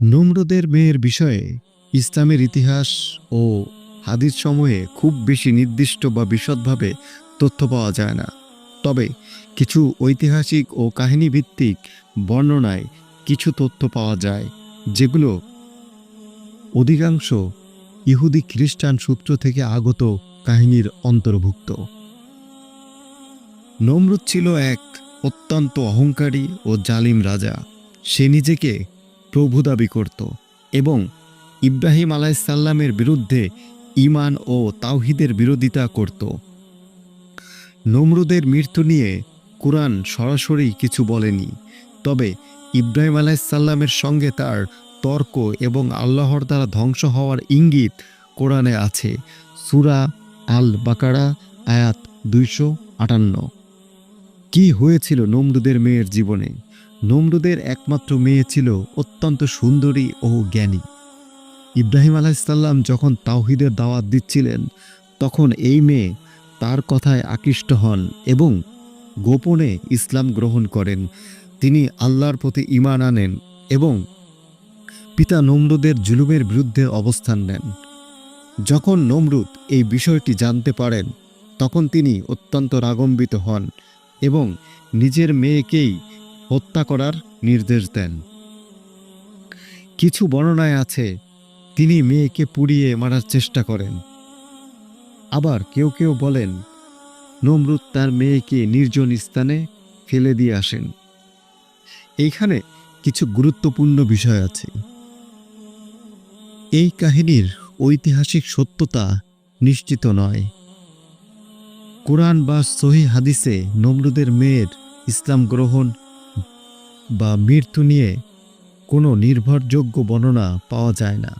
নমরুদের মেয়ের বিষয়ে ইসলামের ইতিহাস ও হাদিস সময়ে খুব বেশি নির্দিষ্ট বা বিশদভাবে তথ্য পাওয়া যায় না। তবে কিছু ঐতিহাসিক ও কাহিনীভিত্তিক বর্ণনায় কিছু তথ্য পাওয়া যায়, যেগুলো অধিকাংশ ইহুদি খ্রিস্টান সূত্র থেকে আগত কাহিনীর অন্তর্ভুক্ত। নমরুদ ছিল এক অত্যন্ত অহংকারী ও জালিম রাজা। সে নিজেকে প্রভু দাবি করত এবং ইব্রাহিম আলাইসাল্লামের বিরুদ্ধে ইমান ও তাওহিদের বিরোধিতা করত। নমরুদের মৃত্যু নিয়ে কুরআন সরাসরি কিছু বলেনি, তবে ইব্রাহিম আলাইসাল্লামের সঙ্গে তার তর্ক এবং আল্লাহর দ্বারা ধ্বংস হওয়ার ইঙ্গিত কোরআনে আছে। সুরা আল বাকারা আয়াত দুইশো আটান্ন। কি হয়েছিল নমরুদের মেয়ের জীবনে? নমরুদের একমাত্র মেয়ে ছিল অত্যন্ত সুন্দরী ও জ্ঞানী। ইব্রাহিম আলাইসাল্লাম যখন তাওহিদের দাওয়াত দিচ্ছিলেন, তখন এই মেয়ে তার কথায় আকৃষ্ট হন এবং গোপনে ইসলাম গ্রহণ করেন। তিনি আল্লাহর প্রতি ইমান আনেন এবং পিতা নমরুদের জুলুমের বিরুদ্ধে অবস্থান নেন। যখন নমরুদ এই বিষয়টি জানতে পারেন, তখন তিনি অত্যন্ত রাগম্বিত হন এবং নিজের মেয়েকেই হত্যা করার নির্দেশ দেন। কিছু বর্ণনায় আছে, তিনি মেয়েকে পুড়িয়ে মারার চেষ্টা করেন। আবার কেউ কেউ বলেন, নমরুদ তার মেয়েকে নির্জন স্থানে ফেলে দিয়ে আসেন। এইখানে কিছু গুরুত্বপূর্ণ বিষয় আছে। এই কাহিনীর ঐতিহাসিক সত্যতা নিশ্চিত নয়। কোরআন বা সহি হাদিসে নমরুদের মেয়ের ইসলাম গ্রহণ বা মৃত্যু নিয়ে কোনো নির্ভরযোগ্য বর্ণনা পাওয়া যায় না।